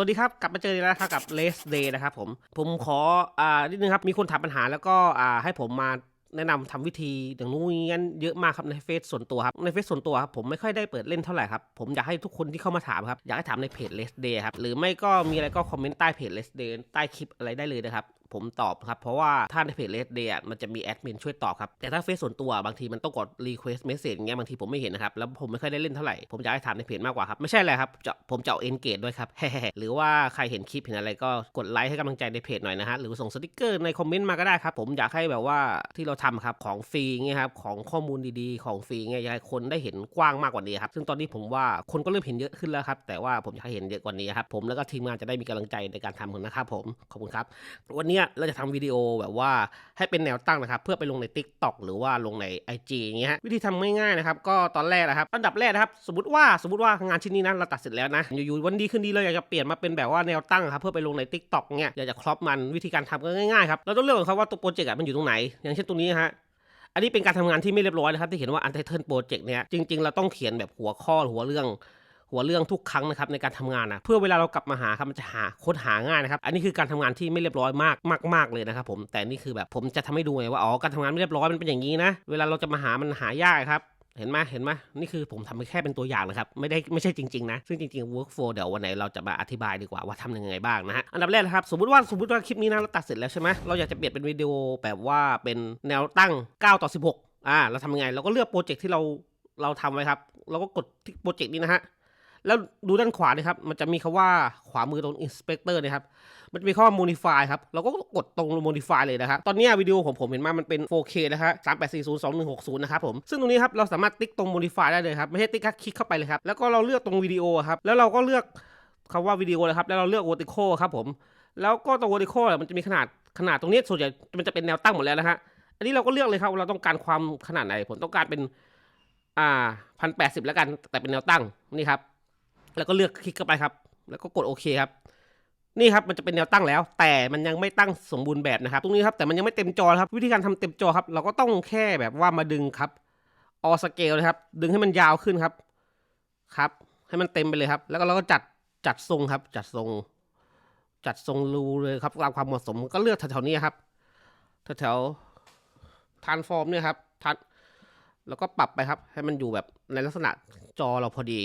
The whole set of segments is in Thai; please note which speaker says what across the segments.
Speaker 1: วัสดีครับ กลับมาเจอกันแล้วครับกับ Last Day นะครับผม ผมขออ่านิดนึงครับ มีคนถามปัญหาแล้วก็อ่าให้ผมมาแนะนำทำวิธีอย่างนู้นอย่างนั้นเยอะมากครับในเฟซส่วนตัวครับในเฟซส่วนตัวครับผมไม่ค่อยได้เปิดเล่นเท่าไหร่ครับผมอยากให้ทุกคนที่เข้ามาถามครับอยากให้ถามในเพจ Last Day ครับหรือไม่ก็มีอะไรก็คอมเมนต์ใต้เพจ Last Day ใต้คลิปอะไรได้เลยนะครับ ผมตอบครับ เพราะว่าถ้าในเพจเลสเดย์มันจะมีแอดมินช่วยตอบครับ แต่ถ้าเฟซส่วนตัวบางทีมันต้องกดรีเควสต์เมสเซจอย่างเงี้ยบางทีผมไม่เห็นนะครับ แล้วผมไม่ค่อยได้เล่นเท่าไหร่ ผมอยากให้ถามในเพจมากกว่าครับ ไม่ใช่อะไรครับจะผมจะเอาเอนเกจด้วยครับหรือว่าใครเห็นคลิปเห็นอะไรก็กดไลค์ให้กำลังใจในเพจหน่อยนะฮะหรือส่งสติกเกอร์ในคอมเมนต์มาก็ได้ครับผมอยากให้แบบว่าที่เราทำครับของฟรีเงี้ยครับของข้อมูลดีๆ ของฟรีเงี้ยอยากให้คนได้เห็นกว้างมากกว่านี้ครับซึ่งตอนนี้ผมว่าคนก็เริ่มเห็นเยอะขึ้นแล้วครับแต่ว่าผมอยากให้เห็นเยอะกว่านี้ครับผมแล้วก็ทีมงานจะได้มีกำลังใจในการทำนะครับผมขอบคุณครับวันเนี้ยเราจะทำวิดีโอแบบว่าให้เป็นแนวตั้งนะครับ เพื่อไปลงใน Tik t o อกหรือว่าลงใน IG อย่างเงี้ยฮะวิธีทำง่ายๆนะครับ ก็ตอนแรกนะครับอันดับแรกนะครับ สมมติว่าสมมติว่างานชิ้นนี้นะเราตัดเสร็จแล้วนะอยู่ๆวันดีขึ้นดีเราอยากจะเปลี่ยนมาเป็นแบบว่าแนวตั้งครับเพื่อไปลงใน Tik t o อกเงี้ยอยากจะครอปมันวิธีการทำก็ง่ายๆครับเราต้องเลือกก่อนครับว่าตัวโปรเจกต์มันอยู่ตรงไหน อย่างเช่นตรงนี้ฮะอันนี้เป็นการทำงานที่ไม่เรียบร้อยนะครับที่เห็นว่า Untitled Project เนี่ยจริงๆ เราต้องเขียนแบบหัวข้อหรือหัวเรื่อง หัวเรื่องทุกครั้งนะครับในการทำงานนะเพื่อเวลาเรากลับมาหาครับมันจะหาค้นหาง่ายนะครับอันนี้คือการทำงานที่ไม่เรียบร้อยมากมากมากเลยนะครับผมแต่นี่คือแบบผมจะทำให้ดูไงว่าอ๋อการทำงานไม่เรียบร้อยมันเป็นอย่างนี้นะเวลาเราจะมาหามันหายากครับเห็นไหมเห็นไหมนี่คือผมทำแค่เป็นตัวอย่างนะครับ ไม่ได้ไม่ใช่จริงๆนะ ซึ่งจริงๆ workflow เดี๋ยววันไหนเราจะมาอธิบายดีกว่าว่าทำยังไงบ้างนะฮะ อันดับแรกนะครับ สมมติว่าสมมติว่าคลิปนี้นะเราตัดเสร็จแล้วใช่ไหมเราอยากจะเปลี่ยนเป็นวิดีโอแบบว่าเป็นแนวตั้ง 9 ต่อ 16 อ่า เราทำยังไง เราก็เลือกโปรเจกต์ที่เราเราทำไว้ครับ เราก็กดที่โปรเจกต์นี้นะฮะ แล้วดูด้านขวานะครับ มันจะมีคำว่าขวามือตรง inspector นะครับ มันจะมีคำว่า modify ครับ เราก็กดตรง modify เลยนะครับ ตอนนี้วิดีโอของผมเห็นมามันเป็น 4K นะครับ38402160 นะครับผม ซึ่งตรงนี้ครับ เราสามารถติ๊กตรง modify ได้เลยครับ ไม่ใช่ติ๊กแค่คลิกเข้าไปเลยครับ แล้วก็เราเลือกตรงวิดีโอครับ แล้วเราก็เลือกคำว่าวิดีโอเลยครับ แล้วเราเลือก vertical ครับผม แล้วก็ตรง vertical มันจะมีขนาดขนาดตรงนี้ส่วนใหญ่มันจะเป็นแนวตั้งหมดแล้วนะฮะ อันนี้เราก็เลือกเลยครับว่าเราต้องการความขนาดไหนผมต้องการเป็นอ่าพันแปดสิบแล้วกันแต่เป็นแนวตั้งนี่ครับ แล้วก็เลือกคลิกเข้าไปครับ แล้วก็กดโอเคครับ นี่ครับมันจะเป็นแนวตั้งแล้ว แต่มันยังไม่ตั้งสมบูรณ์แบบนะครับ ตรงนี้ครับแต่มันยังไม่เต็มจอครับ วิธีการทำเต็มจอครับ เราก็ต้องแค่แบบว่ามาดึงครับออสเกลนะครับ ดึงให้มันยาวขึ้นครับ ครับ ให้มันเต็มไปเลยครับ แล้วก็เราก็จัดจัดทรงครับ จัดทรง จัดทรงรูเลยครับตามความเหมาะสมก็เลือกแถวๆนี้ครับแถวๆทานฟอร์มเนี่ยครับทันแล้วก็ปรับไปครับ ให้มันอยู่แบบในลักษณะจอเราพอดี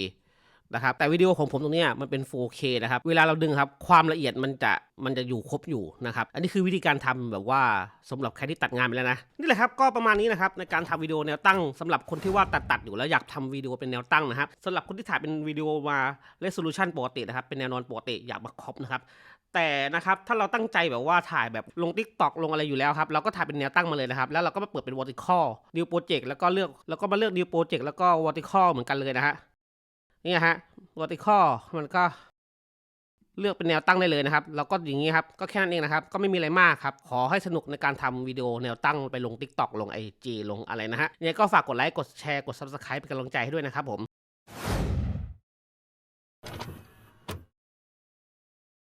Speaker 1: นะครับแต่วิดีโอของผมตรงนี้มันเป็น 4K นะครับเวลาเราดึงครับความละเอียดมันจะมันจะอยู่ครบอยู่นะครับอันนี้คือวิธีการทำแบบว่าสำหรับใครที่ตัดงานไปแล้วนะนี่แหละครับก็ประมาณนี้นะครับในการทำวิดีโอแนวตั้งสำหรับคนที่ว่าตัดตัดอยู่แล้วอยากทำวิดีโอเป็นแนวตั้งนะครับสำหรับคนที่ถ่ายเป็นวิดีโอมาเรสโซลูชันปกตินะครับเป็นแนวนอนปกติอยากมาครอบนะครับแต่นะครับถ้าเราตั้งใจแบบว่าถ่ายแบบลง t ิ k t o k ลงอะไรอยู่แล้วครับเราก็ถ่ายเป็นแนวตั้งมาเลยนะครับ แล้วเราก็มาเปิดเป็น vertical new project แล้วก็เลือกแล้วก็มาเลือก new project แล้วก็ vertical เหมือนกันเลยนะฮะ นี่ฮะ vertical มันก็เลือกเป็นแนวตั้งได้เลยนะครับ แล้วก็อย่างนี้ครับ ก็แค่นั้นเองนะครับ ก็ไม่มีอะไรมากครับ ขอให้สนุกในการทำวิดีโอแนวตั้งไปลง TikTok ลง IG ลงอะไรนะฮะยังไงก็ฝากกดไลค์ กดแชร์ กด Subscribe เป็นกำลังใจให้ด้วยนะครับผม